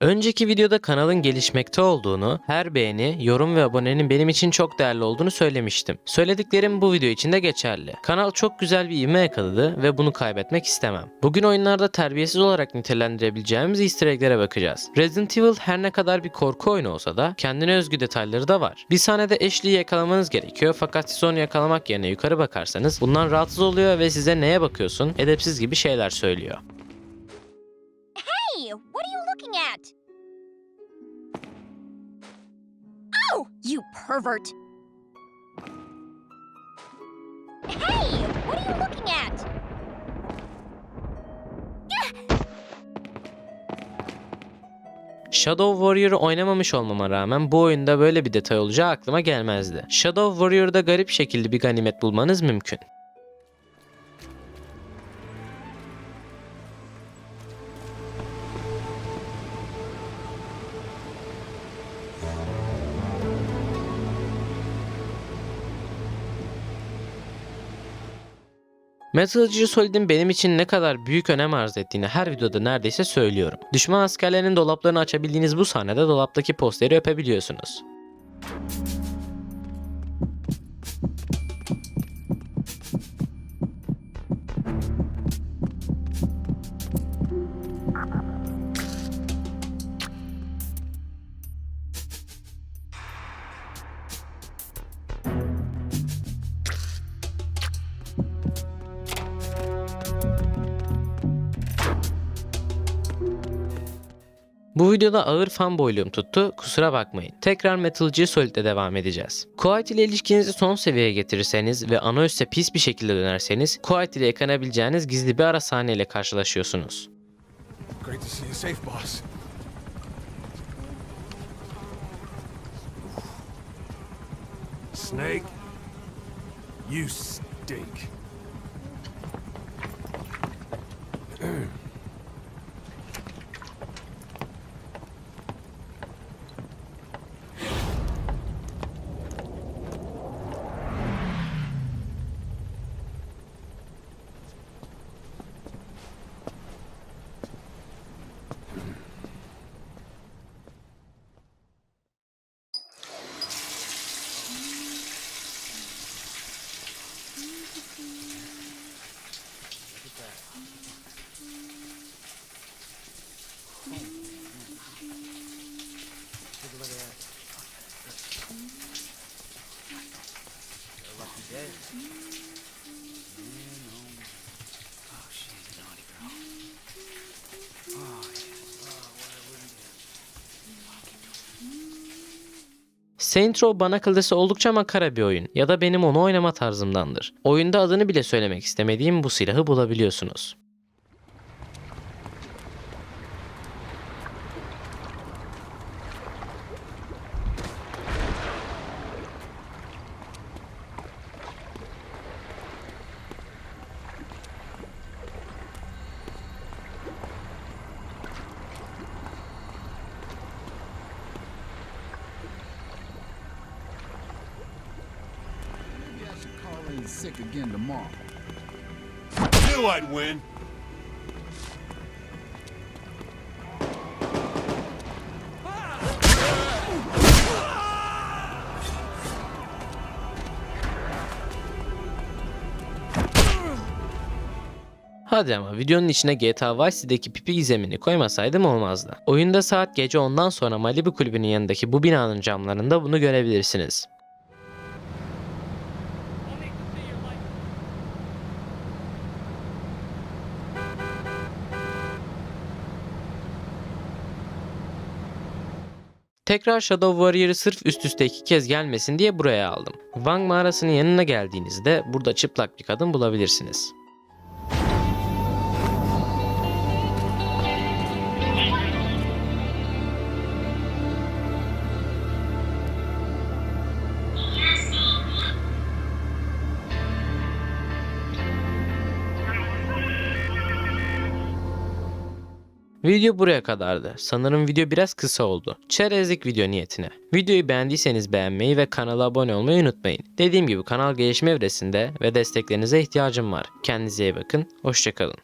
Önceki videoda kanalın gelişmekte olduğunu, her beğeni, yorum ve abonenin benim için çok değerli olduğunu söylemiştim. Söylediklerim bu video için de geçerli. Kanal çok güzel bir ivme yakaladı ve bunu kaybetmek istemem. Bugün oyunlarda terbiyesiz olarak nitelendirebileceğimiz easter egg'lere bakacağız. Resident Evil her ne kadar bir korku oyunu olsa da kendine özgü detayları da var. Bir sahnede Ashley'i yakalamanız gerekiyor fakat siz onu yakalamak yerine yukarı bakarsanız bundan rahatsız oluyor ve size neye bakıyorsun edepsiz gibi şeyler söylüyor. What are you looking at? Oh, you pervert! Hey, what are you looking at? Shadow Warrior'ı oynamamış olmama rağmen bu oyunda böyle bir detay olacağı aklıma gelmezdi. Shadow Warrior'da garip şekilde bir ganimet bulmanız mümkün. Metal Gear Solid'in benim için ne kadar büyük önem arz ettiğini her videoda neredeyse söylüyorum. Düşman askerlerinin dolaplarını açabildiğiniz bu sahnede dolaptaki posteri öpebiliyorsunuz. Bu videoda ağır fanboyluğum tuttu, kusura bakmayın. Tekrar Metal Gear Solid'le devam edeceğiz. Quiet ile ilişkinizi son seviyeye getirirseniz ve ana üsse pis bir şekilde dönerseniz, Quiet ile yakanabileceğiniz gizli bir ara sahneyle karşılaşıyorsunuz. Great to see you safe, boss. Snake, you stink. Yes. Saint Row bana kalırsa oldukça makara bir oyun ya da benim onu oynama tarzımdandır. Oyunda adını bile söylemek istemediğim bu silahı bulabiliyorsunuz. Sick again tomorrow. Knew I'd win. Hadi ama videonun içine GTA Vice City'deki pipi gizemini koymasaydım olmazdı. Oyunda saat gece ondan sonra Malibu kulübünün yanındaki bu binanın camlarında bunu görebilirsiniz. Tekrar Shadow Warrior'ı sırf üst üste iki kez gelmesin diye buraya aldım. Wang mağarasının yanına geldiğinizde burada çıplak bir kadın bulabilirsiniz. Video buraya kadardı. Sanırım video biraz kısa oldu. Çerezlik video niyetine. Videoyu beğendiyseniz beğenmeyi ve kanala abone olmayı unutmayın. Dediğim gibi kanal gelişme evresinde ve desteklerinize ihtiyacım var. Kendinize iyi bakın. Hoşçakalın.